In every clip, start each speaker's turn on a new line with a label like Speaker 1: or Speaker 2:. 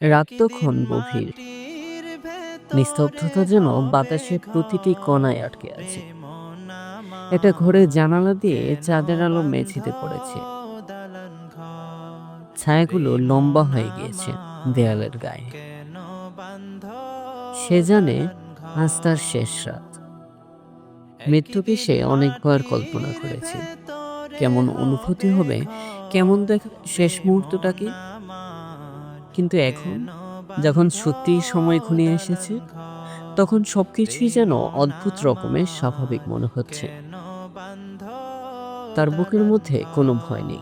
Speaker 1: রাত তখন গভীর। নিস্তব্ধতা যেন বাতাসের প্রতিটি কণায় আটকে আছে। একটা ঘরের জানালা দিয়ে চাঁদের আলো মেঝেতে পড়েছে। ছায়াগুলো লম্বা হয়ে গিয়েছে দেয়ালের গায়ে। সে জানে আজ তার শেষ রাত। মৃত্যুকে সে অনেকবার কল্পনা করেছে। কেমন অনুভূতি হবে কেমন দেখ শেষ মুহূর্তটাকে কিন্তু এখন, যখন সত্যিই সময় ঘনিয়ে এসেছে, তখন সবকিছুই যেন অদ্ভুত রকমের স্বাভাবিক মনে হচ্ছে। তার বুকের মধ্যে কোনো ভয় নেই।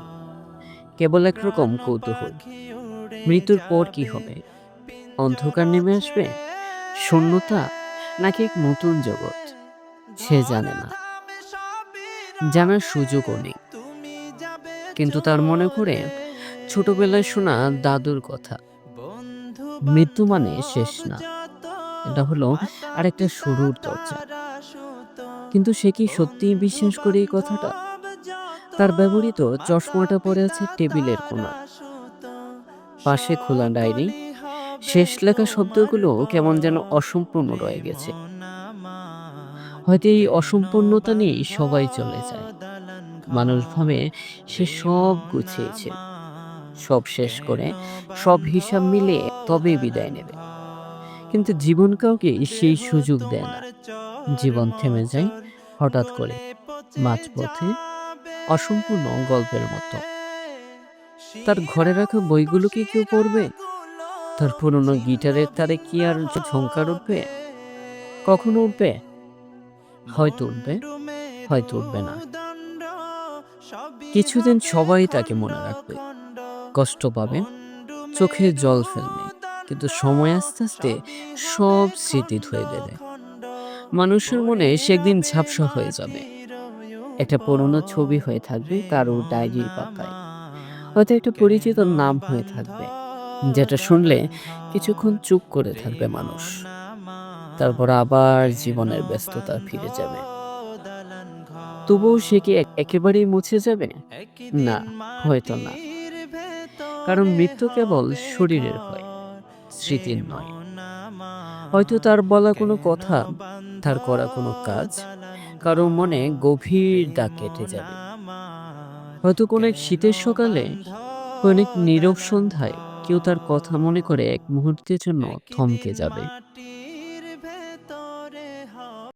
Speaker 1: কেবল একরকম কৌতূহল। মৃত্যুর পর কি হবে? অন্ধকার নেমে আসবে? শূন্যতা নাকি এক নতুন জগৎ? সে জানে না। জানার সুযোগও নেই। কিন্তু তার মনে পড়ে ছোটবেলায় শোনা দাদুর কথা। মৃত্যু মানে শেষ না। এটা হলো আরেকটা শুরুর দরজা। কিন্তু সে কি সত্যিই বিশ্বাস করে এই কথাটা? তার ব্যবহৃত চশমাটা পড়ে আছে টেবিলের কোণা। পাশে খোলা ডায়েরি শেষ লেখা শব্দগুলো কেমন যেন অসম্পূর্ণ রয়ে গেছে। হয়তো এই অসম্পূর্ণতা নিয়েই সবাই চলে যায়। মানুষ ভাবে সে সব গুছিয়েছে। সব শেষ করে সব হিসাব মিলিয়ে তবে বিদায় নেবে। কিন্তু জীবন কাউকে সেই সুযোগ দেয় না। জীবন থেমে যায় হঠাৎ করে মাঝপথে অসম্পূর্ণ গল্পের মতো। তার ঘরে রাখা বইগুলো কি কেউ পড়বে? তার পুরনো গিটারের তারে কি আর ঝঙ্কার উঠবে? কখনো উঠবে? হয়তো উঠবে হয়তো উঠবে না। কিছুদিন সবাই তাকে মনে রাখবে। কষ্ট পাবে, চোখে জল ফেলবে, কিন্তু সময় আস্তে আস্তে সব স্মৃতি ধুয়ে দেবে। মানুষের মনে সে একদিন ঝাপসা হয়ে যাবে। একটা পুরনো ছবি হয়ে থাকবে কারও ডায়েরির পাতায়। হয়তো একটা পরিচিত নাম হয়ে থাকবে, যেটা শুনলে কিছুক্ষণ চুপ করে থাকবে মানুষ। তারপর আবার জীবনের ব্যস্ততা ফিরে যাবে। তবুও সে কি এক- একেবারেই মুছে যাবে? না, হয়তো না। কারণ মৃত্যু কেবল শরীরের হয় স্মৃতির নয়। হয়তো তার বলা কোনো কথা, তার করা কোনো কাজ, কারও মনে গভীর দাগ কেটে যাবে। হয়তো কোনো এক শীতের সকালে, কোনো এক নীরব সন্ধ্যায় কেউ তার কথা মনে করে এক মুহূর্তের জন্য থমকে যাবে।